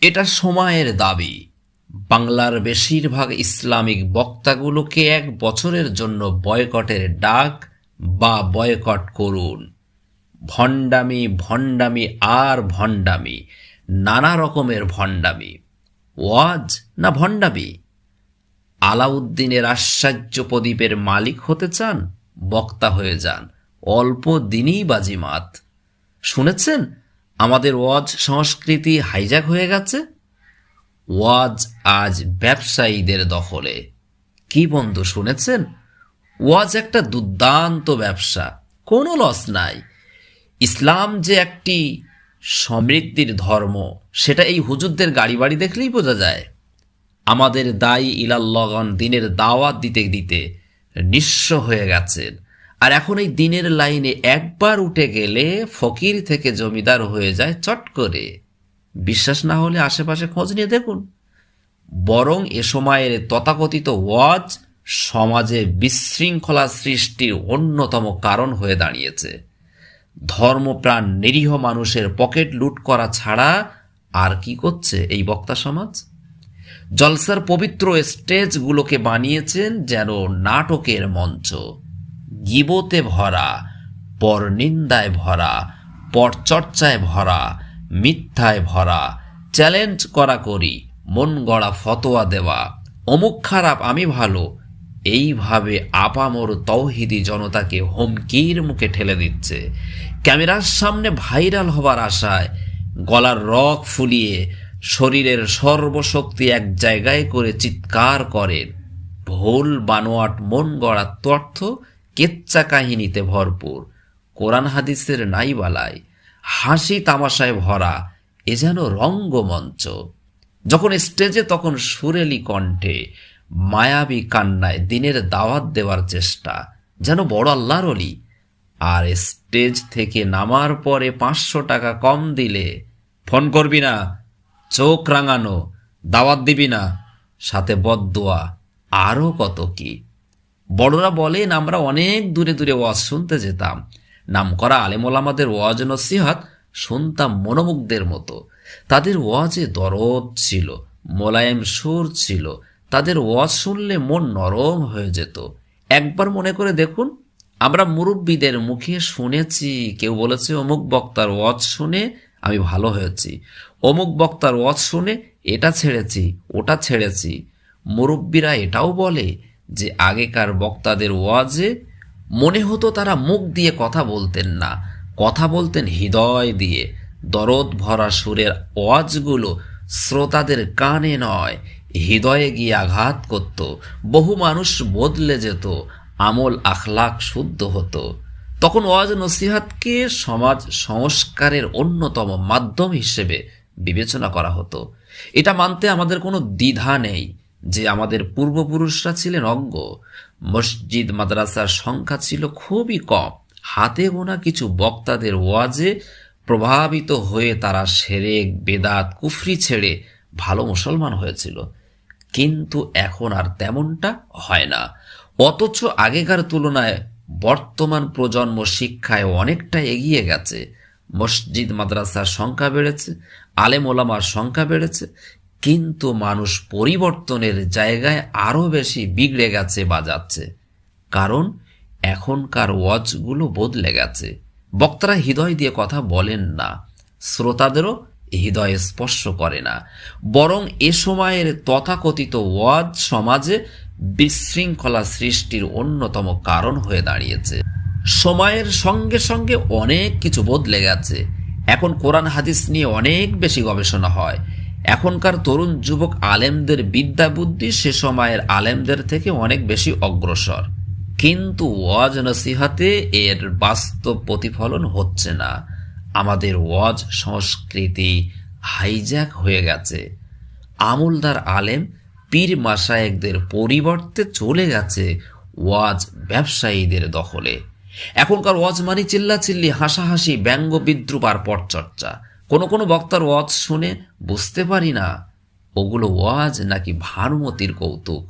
এটা সময়ের দাবি। বাংলার বেশিরভাগ ইসলামিক বক্তাগুলোকে এক বছরের জন্য বয়কটের ডাক বা বয়কট করুন। ভণ্ডামি ভণ্ডামি আর ভণ্ডামি, নানা রকমের ভণ্ডামি। ওয়াজ না ভণ্ডামি? আলাউদ্দিনের আশ্চর্য প্রদীপের মালিক হতে চান, বক্তা হয়ে যান। অল্প দিনই বাজিমাত। শুনেছেন? আমাদের ওয়াজ সংস্কৃতি হাইজাক হয়ে গেছে। ওয়াজ আজ ব্যবসায়ীদের দখলে। কি বন্ধু শুনেছেন? ওয়াজ একটা দুর্দান্ত ব্যবসা, কোনো লস নাই। ইসলাম যে একটি সমৃদ্ধির ধর্ম, সেটা এই হুজুরদের গাড়ি বাড়ি দেখলেই বোঝা যায়। আমাদের দায়ী ইলাল্লগন দিনের দাওয়াত দিতে দিতে নিঃস্ব হয়ে গেছেন। আর এখন এই দিনের লাইনে একবার উঠে গেলে ফকির থেকে জমিদার হয়ে যায় চট করে। বিশ্বাস না হলে আশেপাশে খোঁজ নিয়ে দেখুন। বরং এ সময়ের তথাকথিত ওয়াজ সমাজে বিশৃঙ্খলা সৃষ্টির অন্যতম কারণ হয়ে দাঁড়িয়েছে। ধর্মপ্রাণ নিরীহ মানুষের পকেট লুট করা ছাড়া আর কি করছে এই বক্তা সমাজ? জলসার পবিত্র স্টেজগুলোকে বানিয়েছেন যেন নাটকের মঞ্চ। গিবতে ভরা পরনিন্দায় ভরা পরচর্চায় ভরা, মিথ্যায় ভরা, চ্যালেঞ্জ করা করি, মন গড়া ফতোয়া দেওয়া। অমুক খারাপ আমি ভালো, এইভাবে আপামর তৌহিদি জনতাকে হুমকির মুখে ঠেলে দিচ্ছে। ক্যামেরার সামনে ভাইরাল হবার আশায় গলার রক ফুলিয়ে শরীরের সর্বশক্তি এক জায়গায় করে চিৎকার করেন। ভুল বানোয়াট মন গড়া তথ্য কেচ্চা কাহিনীতে ভরপুর, কোরআন হাদিসের নাইবালায়, হাসি তামাশায় ভরা এ যেন রঙ্গমঞ্চ। যখন স্টেজে তখন সুরেলি কণ্ঠে মায়াবী কান্নায় দিনের দাওয়াত দেওয়ার চেষ্টা, যেন বড় আল্লাহর অলি আর স্টেজ থেকে নামার পরে পাঁচশো টাকা কম দিলে, ফোন করবি না, চোখ রাঙানো, দাওয়াত দিবি না, সাথে বদদোয়া আরও কত কি। বড়রা বলেন, আমরা অনেক দূরে দূরে ওয়াজ শুনতে যেতাম। নামকরা আলেমোলামাদের ওয়াজ নসিহাত শুনতাম মনোমুগ্ধের মতো। তাদের ওয়াজে দরদ ছিল, মোলায়েম সুর ছিল। তাদের ওয়াজ শুনলে মন নরম হয়ে যেত। একবার মনে করে দেখুন, আমরা মুরব্বীদের মুখে শুনেছি, কেউ বলেছে, অমুক বক্তার ওয়াজ শুনে আমি ভালো হয়েছি। অমুক বক্তার ওয়াজ শুনে এটা ছেড়েছি, ওটা ছেড়েছি। মুরব্বীরা এটাও বলে যে আগেকার বক্তাদের ওয়াজে মনে হতো তারা মুখ দিয়ে কথা বলতেন না, কথা বলতেন হৃদয় দিয়ে। দরদ ভরা সুরের ওয়াজগুলো শ্রোতাদের কানে নয়, হৃদয়ে গিয়ে আঘাত করত, বহু মানুষ বদলে যেত, আমল আখলাক শুদ্ধ হতো। তখন ওয়াজ নসিহাতকে সমাজ সংস্কারের অন্যতম মাধ্যম হিসেবে বিবেচনা করা হতো। এটা মানতে আমাদের কোনো দ্বিধা নেই। যে আমাদের পূর্বপুরুষরা ছিলেন অজ্ঞ। মসজিদ, মাদ্রাসার সংখ্যা ছিল খুবই কম। হাতে গোনা কিছু বক্তাদের ওয়াজে প্রভাবিত হয়ে তারা সেরেক, বেদাত, কুফরি ছেড়ে ভালো মুসলমান হয়েছিল। কিন্তু এখন আর তেমনটা হয় না। অথচ আগেকার তুলনায় বর্তমান প্রজন্ম শিক্ষায় অনেকটা এগিয়ে গেছে। মসজিদ, মাদ্রাসার সংখ্যা বেড়েছে, আলেম ওলামার সংখ্যা বেড়েছে কিন্তু মানুষ পরিবর্তনের জায়গায় আরও বেশি বিগড়ে গেছে বা যাচ্ছে। কারণ এখনকার ওয়াজগুলো বদলে গেছে। বক্তারা হৃদয় দিয়ে কথা বলেন না। শ্রোতাদেরও হৃদয়ে স্পর্শ করে না। বরং এ সময়ের তথাকথিত ওয়াজ সমাজে বিশৃঙ্খলা সৃষ্টির অন্যতম কারণ হয়ে দাঁড়িয়েছে। সময়ের সঙ্গে সঙ্গে অনেক কিছু বদলে গেছে। এখন কোরআন হাদিস নিয়ে অনেক বেশি গবেষণা হয়। এখনকার তরুণ যুবক আলেমদের বিদ্যা বুদ্ধি সে সময়ের আলেমদের থেকে অনেক বেশি অগ্রসর। কিন্তু ওয়াজ নসিহাতে এর বাস্তব প্রতিফলন হচ্ছে না। আমাদের ওয়াজ সংস্কৃতি হাইজ্যাক হয়ে গেছে। আমুলদার আলেম, পীর মাসায়েকদের পরিবর্তে চলে গেছে ওয়াজ ব্যবসায়ীদের দখলে। এখনকার ওয়াজ মানি চিল্লাচিল্লি, হাসাহাসি, ব্যঙ্গ বিদ্রুপ আর পরচর্চা কোনো কোনো বক্তার ওয়াজ শুনে বুঝতে পারি না, ওগুলো ওয়াজ নাকি ভানুমতির কৌতুক।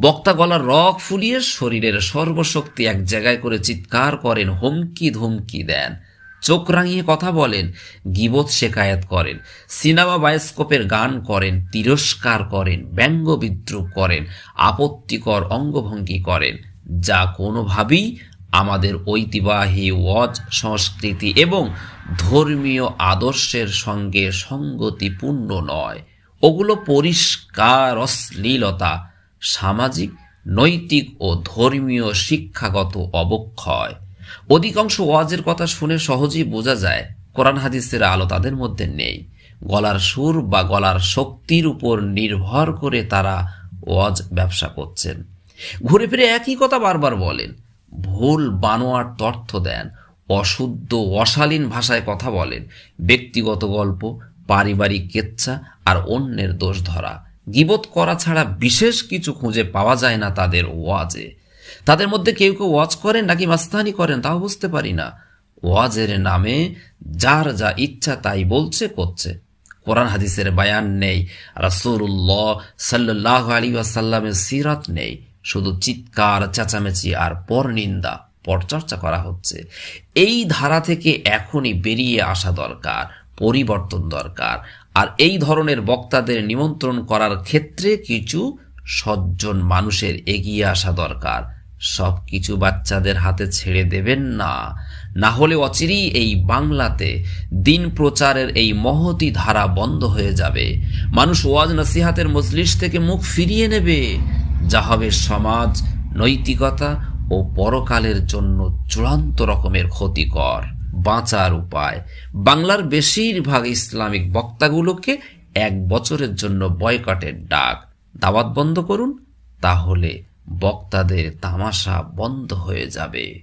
বক্তা গলার রক ফুলিয়ে শরীরের সর্বশক্তি এক জায়গায় করে চিৎকার করেন, হুমকি ধুমকি দেন। চোখ রাঙিয়ে কথা বলেন, গিবত শেকায়াত করেন, সিনেমা বায়োস্কোপের গান করেন, তিরস্কার করেন, ব্যঙ্গ বিদ্রুপ করেন, আপত্তিকর অঙ্গভঙ্গি করেন। যা কোনোভাবেই আমাদের ঐতিবাহী ওয়াজ, সংস্কৃতি এবং ধর্মীয় আদর্শের সঙ্গে সঙ্গতিপূর্ণ নয়। ওগুলো পরিষ্কার অশ্লীলতা, সামাজিক, নৈতিক ও ধর্মীয় শিক্ষাগত অবক্ষয়। অধিকাংশ ওয়াজের কথা শুনে সহজেই বোঝা যায়, কোরআন হাদিসের আলো তাদের মধ্যে নেই। গলার সুর বা গলার শক্তির উপর নির্ভর করে তারা ওয়াজ ব্যবসা করছেন। ঘুরে ফিরে একই কথা বারবার বলেন ভুল বানোয়ার তথ্য দেন, অশুদ্ধ, অশালীন ভাষায় কথা বলেন, ব্যক্তিগত গল্প, পারিবারিক কেচ্ছা আর অন্যের দোষ ধরা। গিবত করা ছাড়া বিশেষ কিছু খুঁজে পাওয়া যায় না তাদের ওয়াজে। তাদের মধ্যে কেউ কেউ ওয়াজ করেন নাকি মাস্তানি করেন তাও বুঝতে পারি না। ওয়াজের নামে যার যা ইচ্ছা তাই বলছে, করছে। কোরআন হাদিসের বায়ান নেই, রাসূলুল্লাহ সাল্লাহ আলী আসাল্লামের সিরাত নেই। শুধু চিৎকার, চেঁচামেচি আর পরনিন্দা পরচর্চা করা হচ্ছে। এই ধারা থেকে এখনই বেরিয়ে আসা দরকার, পরিবর্তন দরকার। আর এই ধরনের বক্তাদের নিমন্ত্রণ করার ক্ষেত্রে কিছু সজ্জন মানুষের এগিয়ে আসা দরকার। সব কিছু বাচ্চাদের হাতে ছেড়ে দেবেন না। না হলে অচিরেই এই বাংলাতে দিন প্রচারের এই মহতি ধারা বন্ধ হয়ে যাবে। মানুষ ওয়াজ নসিহাতের মজলিস থেকে মুখ ফিরিয়ে নেবে। যা হবে সমাজ নৈতিকতা ও পরকালের জন্য চূড়ান্ত রকমের ক্ষতিকর। বাঁচার উপায়। বাংলার বেশিরভাগ ইসলামিক বক্তাগুলোকে এক বছরের জন্য বয়কটের ডাক। দাওয়াত বন্ধ করুন, তাহলে বক্তাদের তামাশা বন্ধ হয়ে যাবে।